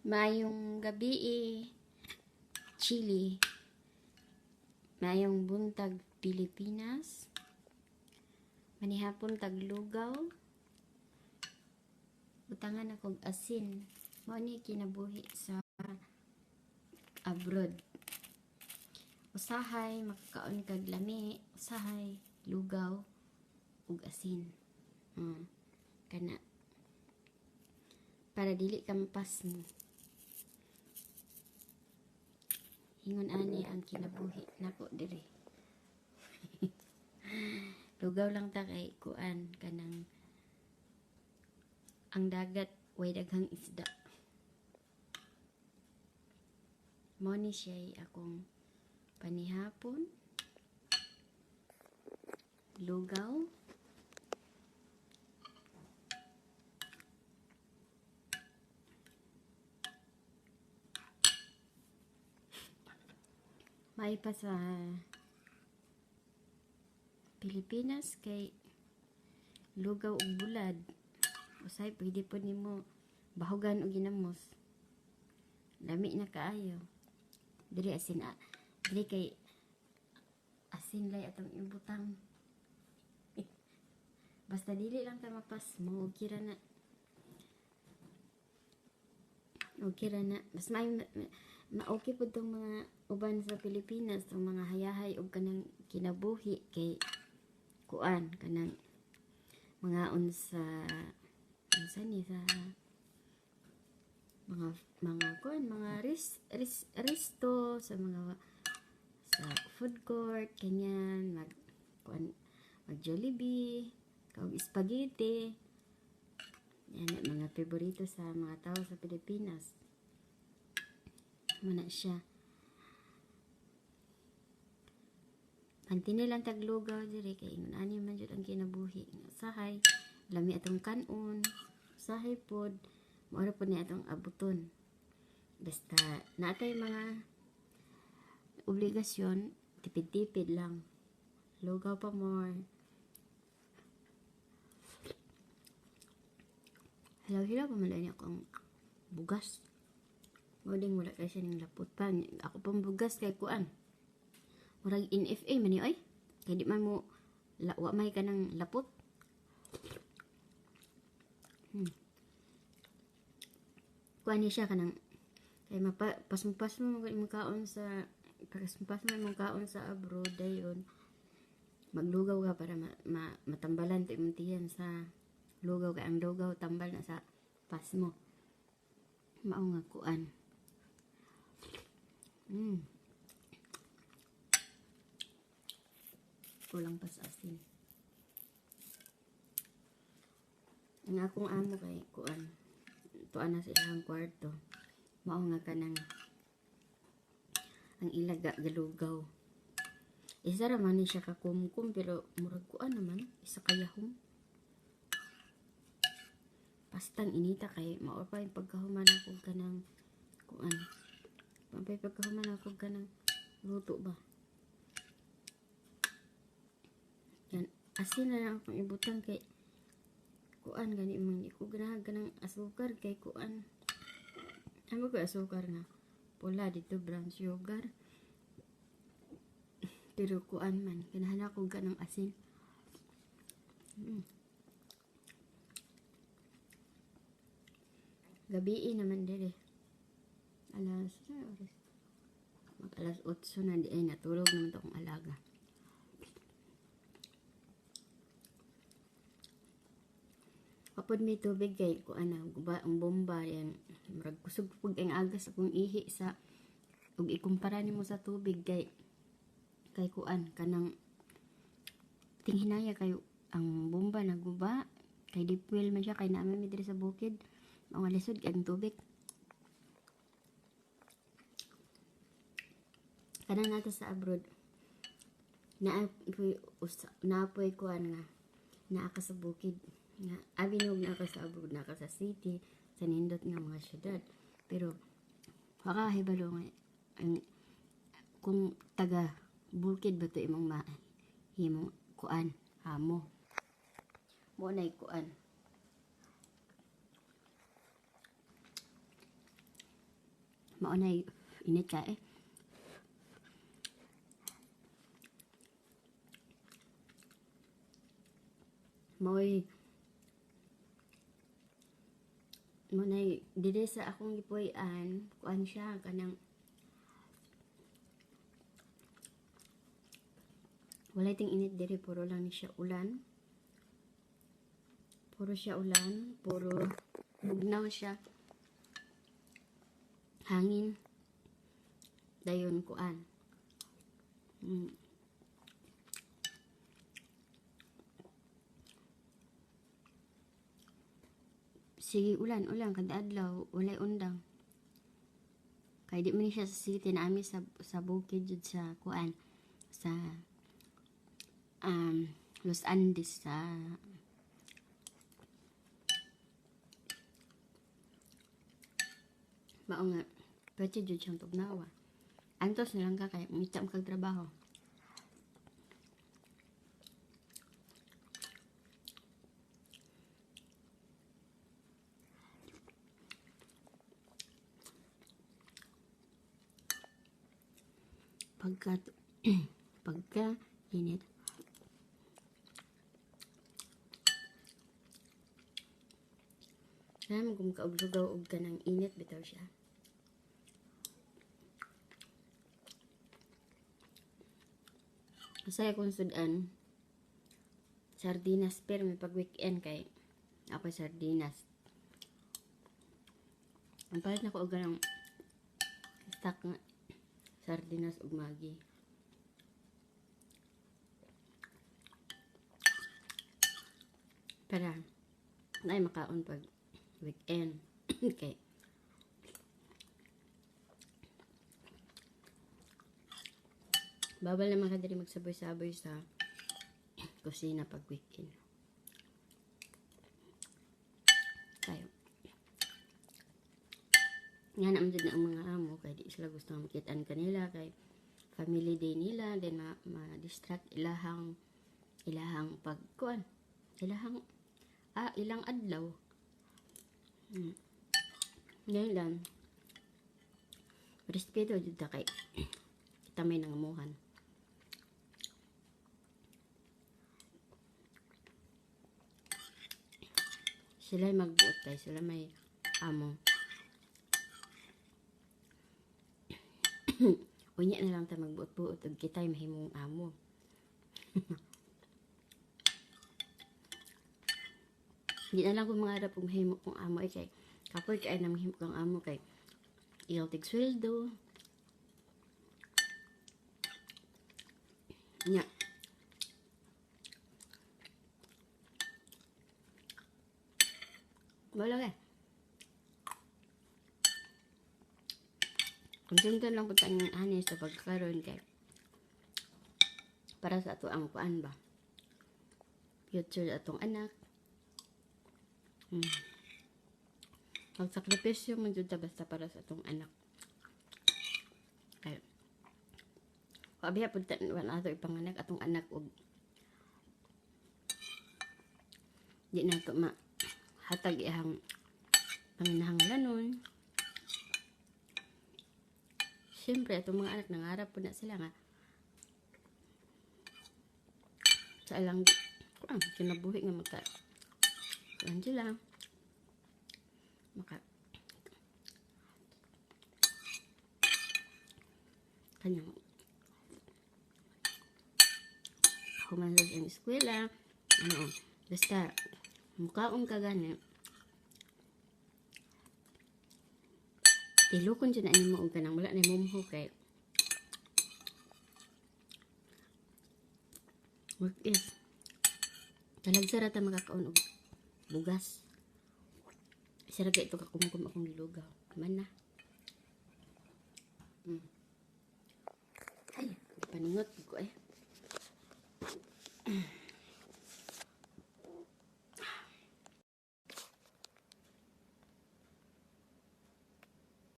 Mayong gabi eh, Chile. Mayong buntag Pilipinas. Manihapon taglugaw. Utangan akong asin. Mao ni kinabuhi sa abroad. Usahay makakaon kag lami, usahay lugaw ug asin. Hmm. Kana para dili ka mapas mo. Hingon ani ang kinabuhi nako diri. Lugaw lang ta kay kuan kanang ang dagat way daghang isda. Mo siya akong panihapon. Lugaw. May pa sa Pilipinas kay lugaw ug bulad. Usay pwede po nimo bahugan og ginamos. Lami na kaayo. Diri asin a. Diri kay asin lay atong ibutang. Basta dili lang ta mapas mo og kira na. Og na. Mas may ma okay po tong mga uban sa Pilipinas tong mga hayahay og kanang kinabuhi kay kuan kanang mga unsa unsa ni sa mga mga kuan mga ris, ris, resto sa mga sa food court kanyan mag kuan mag Jollibee kag spaghetti. Yan ang mga paborito sa mga tao sa Pilipinas muna siya Antini lang taglugaw diri kay ingon ani man jud ang kinabuhi. Usahay lami atong kanon, usahay pod mao pod ni atong abuton. Basta natay mga obligasyon, tipid-tipid lang. Lugaw pa more. Hilaw-hilaw pa man niya akong bugas. Moding wala kay siya ning lapot pa. Ako pang bugas kay kuan. Murag NFA man ay kay di man mo la, wa may kanang lapot. Hmm. kuha ni siya kanang kay mapa mo mo kaon sa pasumpas mo mo kaon sa abroad dayon. Maglugaw ka para ma, ma, matambalan to imong tiyan sa lugaw. Kay ang lugaw tambal na sa pas mo. Mao nga kuan mm. kulang pa sa asin. Ang akong amo kay kuan tuan na sa ilang kwarto. Mao nga kanang ang ilaga galugaw. Isa ra man siya kakumkum pero murag kuan naman isa kayahom. Pastang inita kay mao pa yung pagkahuman ako kanang kuan. Mapay pagkahuman ako kanang luto ba. Yan, asin na lang akong ibutang kay kuan gani man di ko ganahan ganang asukar kay kuan. Ano ko asukar nga pula dito brown sugar. Pero kuan man ganahan ako ganang asin. Mm. Gabi naman dire. Alas, oras. Mag alas 8 na di ay natulog naman to akong alaga. kapod may tubig kay ko ana guba ang bomba yan murag kusog pug ang agas akong ihi sa ug ikumpara nimo sa tubig kay kay kuan kanang tinghinaya kayo ang bomba na guba kay deep well man siya kay naami mi diri sa bukid mga lisod kay ang tubig kana nato sa abroad. Naapoy naapoy kuan nga naa ka sa bukid. Nga abinog na ako sa abroad na ako sa city sa nindot nga mga syudad. Pero waka hibalo nga ang kung taga bukid ba to imong ma himong kuan hamo? Mo na kuan. Maunay init ka eh. Mo'y mo na dili sa akong gipuy-an kuan siya kanang walay ting init diri puro lang ni siya ulan. Puro siya ulan puro bugnaw siya. Hangin dayon kuan. Mm. Sige ulan ulan kada adlaw walay undang. Kay di man siya sa city na ami sa sa bukid jud sa kuan sa um, Los Andes sa mao nga pwede jud siyang tugnawa. Antos na lang ka kay mitam kag trabaho pagka pagka init Kaya mo kung kauglugaw og ka ng init bitaw siya. Masaya kong sudan. Sardinas pero may pag weekend kay ako sardinas. Ang palit na ko og ganang stock sardinas ug magi. Para na makaon pag weekend. okay. Bawal naman ka diri magsaboy-saboy sa kusina pag weekend. Tayo. Nga naman dyan ang mga amo kay di sila gusto makitaan kanila kay family day nila then ma- ma-distract ilahang ilahang pagkuan ilahang ah ilang adlaw Hmm. Ngayon lang. Respeto ta kay kita may nangamuhan. Sila magbuot kay sila may amo. Unya na lang ta magbuot-buot ug kita'y mahimong amo. Di na lang ko mangarap kung mahimo kong amo ay kay kapoy kay na mahimo kong amo kay iyong tig sweldo. Nya. Wala ka. Kuntuntan lang po tayong anis sa pagkaroon kay para sa ato ang kuan ba. Future atong anak. Hmm. Magsakripisyo man ta basta para sa atong anak. Kay Kabiya pud ta wan ato ipanganak atong anak og di na to ma hatag ihang panginahanglanon. Siyempre, itong mga anak nangarap po na sila nga. Sa ilang ah, kinabuhi nga magka Saan sila? Maka kanyang humalas ang eskwela ano basta mukhaon ka gani tilukon dyan na mo og kanang wala na mo kay work is talagsara ta makakaon og bugas. Sira ito kakumkum akong gilugaw. Man na. Mm. Ay, paningot ko eh.